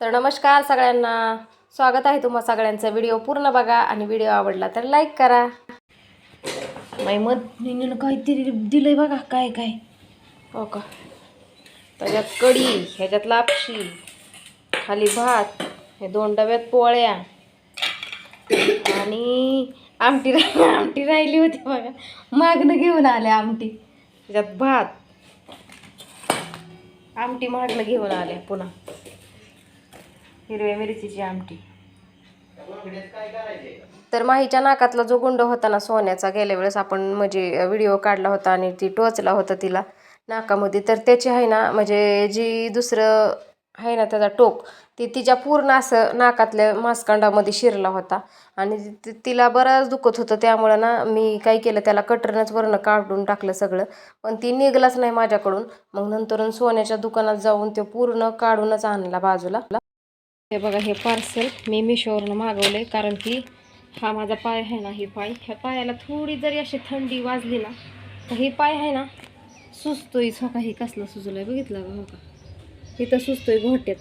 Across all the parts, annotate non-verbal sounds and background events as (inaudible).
तर नमस्कार सगळ्यांना. स्वागत आहे तुम्हा सगळ्यांचा. व्हिडिओ पूर्ण बघा आणि व्हिडिओ आवडला तर लाईक करा. मधनं काहीतरी दिलंय बघा काय काय. हो का? त्याच्यात कढी ह्याच्यात लापशी खाली भात हे दोन डब्यात पोळ्या. आणि आमटी रा आमटी राहिली होती बघा. मागणं घेऊन आले आमटी. त्याच्यात भात. आमटी मागणं घेऊन आले पुन्हा. हिरव्या मिरचीची आमटी. तर माहीच्या नाकातला जो गुंड होता ना सोन्याचा गेल्या वेळेस आपण म्हणजे व्हिडिओ काढला होता आणि ती टोचला होता तिला नाकामध्ये. तर त्याची आहे ना म्हणजे जी दुसरं आहे ना त्याचा टोक ती तिच्या पूर्ण असं नाकातल्या मास्कांडामध्ये शिरला होता. आणि तिला बराच दुखत होतं. त्यामुळं ना मी काय केलं त्याला कटरनंच वरनं काढून टाकलं सगळं. पण ती निघलाच नाही माझ्याकडून. मग नंतर सोन्याच्या दुकानात जाऊन ते पूर्ण काढूनच आणला बाजूला. हे बघा हे पार्सल मी मिशोवरनं मागवलं आहे कारण की हा माझा पाय आहे ना ही पाय. ह्या पायाला थोडी जरी अशी थंडी वाजली ना तर हे पाय आहे ना सुचतोय हो का हे कसलं सुचलंय बघितलं का? हो का? इथं सुचतोय घोट्यात.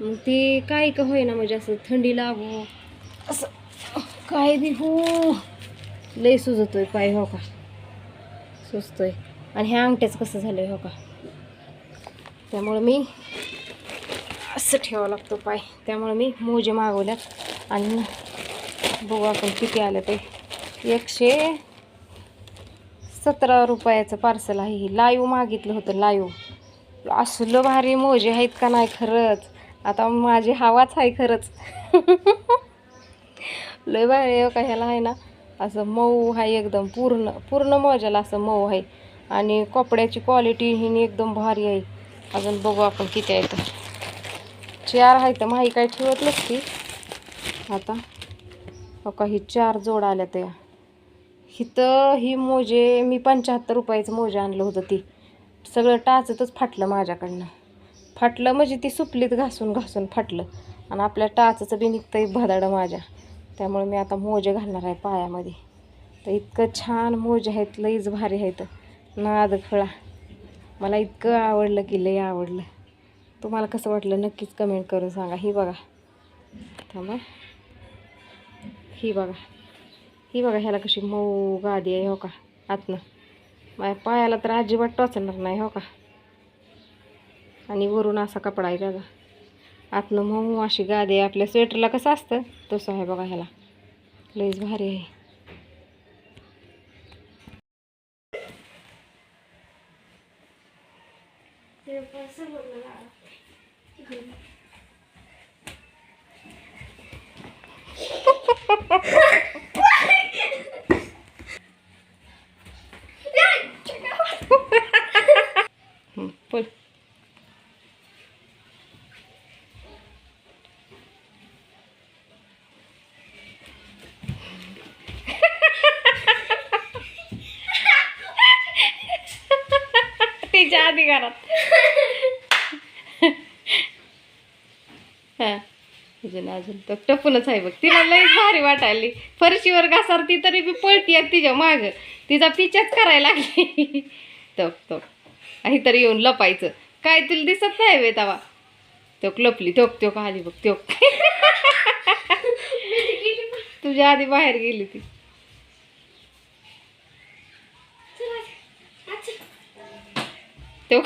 मग ते काय का होईना म्हणजे असं थंडी लागू. असं काय बी हो. लय सुजतोय पाय हो का? सुचतोय आणि ह्या अंगठ्याच कसं झालं हो का? त्यामुळं मी असं ठेवावं लागतो पाय. त्यामुळे मी मोजे मागवल्यात. आणि बघू आपण किती आलं ते. एकशे सतरा रुपयाचं पार्सल आहे. हे लाईव्ह मागितलं होतं लाईव्ह असलं भारी मोजे आहेत का नाही खरंच? आता माझी हवाच आहे खरंच. (laughs) लय भारी हो का ह्याला आहे ना? असं मऊ आहे एकदम. पूर्ण पूर्ण मोजाला असं मऊ आहे. आणि कपड्याची क्वालिटी ही एकदम भारी आहे. अजून बघू आपण किती आहे तर. चार आहे तर माही काय ठेवत नसती आता हो का ही चार जोड आल्या त्या. हिथं ही मोजे मी पंच्याहत्तर रुपयाचं मोजे आणलं होतं ती. सगळं टाचतच फाटलं माझ्याकडनं. फाटलं म्हणजे ती सुपलीत घासून घासून फाटलं. आणि आपल्या टाचचं बी निघतंय भदाडं माझ्या. त्यामुळे मी आता मोजे घालणार आहे पायामध्ये. तर इतकं छान मोजे आहेत लईच भारी आहेत. नाद खळा. मला इतकं आवडलं की लई आवडलं. तुम्हाला कसं वाटलं नक्कीच कमेंट करून सांगा. ही बघा. थांबा. ही बघा. ही बघा ह्याला कशी मऊ गादी आहे हो का? आतनं. माझ्या पायाला तर अजिबात टोचणार नाही हो का? आणि वरून असा कपडा आहे त्याचा आतनं मऊ अशी गादी आहे. आपल्या स्वेटरला कसं असतं? तसं आहे बघा ह्याला. लईच भारी आहे. हं, पळ तिच्या आधी घरात. हा. अजून अजून तर टपूनच आहे बघ. तिला लईच भारी वाटायली. फरशीवर घासारती तरी बी पळती तिच्या माग. तिचा पिचाच करायला लागली. तप तप. आई तरी येऊन लपायचं. काय तुला दिसत नाही वे तवा. तो लपली तोक तो आली बघ तो (laughs) तुझ्या आधी बाहेर गेली ती. तो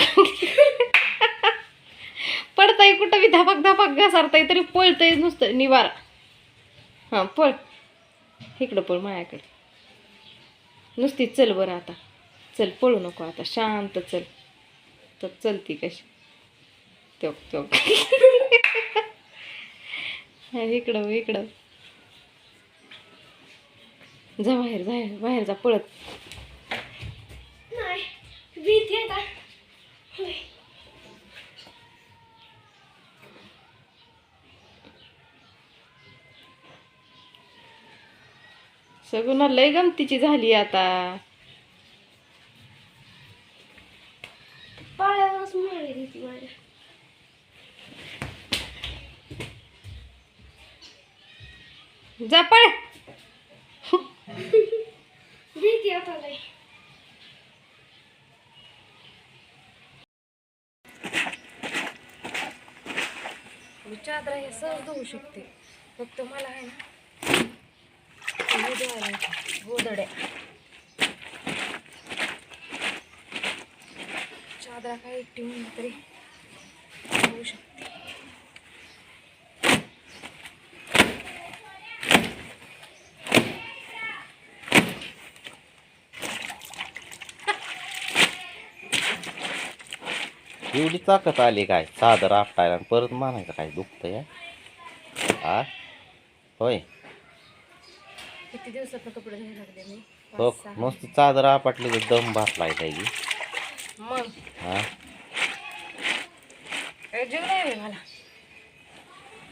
पडताय कुठं बी धापाक धापाक घसारताय तरी पळतंय नुसतं निवारा. हां पळ. इकडं पळ माझ्याकडे. नुसती चल बरं आता. चल पळू नको आता. शांत चल. तर चलती कशी? तो तो इकडं इकडं. जा बाहेर जा बाहेर जा पळत. सगळं लय गमतीची झाली आता. ती माझ्या. जा पळ. भीती आता लय. चादरा हे सहज धुवू शकते. फक्त मला आहे ना हे चादरा काय ठेवून तरी होऊ शकते. एवढी ताकद आली काय? साधं आपटायला परत मानायचं काय दुखतंय? हा होय. किती दिवसात कपडे धुवायला लागले मी? हो पाच, सहा. नुसती चादर आपटली तर दम भासलाय त्याची मग? हा? काय जीव नाही रे मला.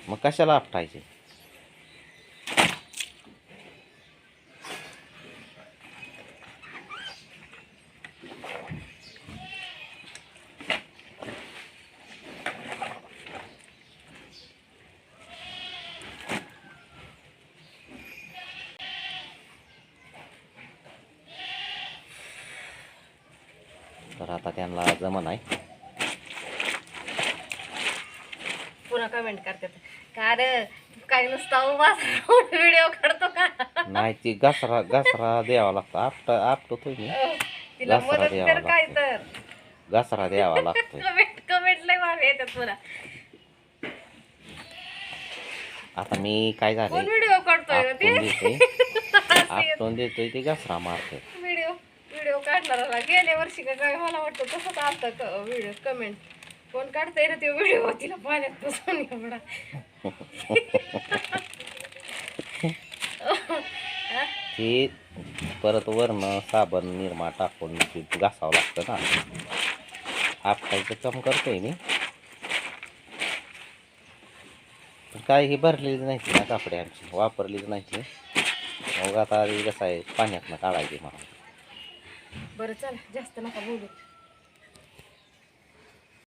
मग कशाला आपटायचे? आता त्यांना जमन आहे पुन्हा कमेंट करतात. का रे? काय नुसता उभा व्हिडिओ काढतो का? नाही ती घसरा घसरा द्यावा लागतो. आपट आपटतोय मी. तिला घासरा मदत द्यावा कर काय लागतो. तर. घसरा द्यावा लागतोय कमेंट कमेंट लय येतात पुन्हा. आता मी काय कोण झाले व्हिडिओ काढतोय रे आपटून देतोय. (laughs) आपटून देतोय ते घसरा मारतोय. काढणाराला गेल्या वर्षी का काय मला वाटतं तसंच आलतं व्हिडिओ कमेंट कोण काढता ना ते व्हिडिओ तिला पाण्यात बसून एवढा. हा? ते परत वरनं साबण निरमा टाकून ते घासावं लागतं ना. आपटायचं काम करतोय मी. पण काय ही भरलेली नाही ना कापडे आमची. वापरलीच नाही मग आता आधी कसं आहे? पाण्यातनं काढायची मला बरं चला जास्त नका बोलू.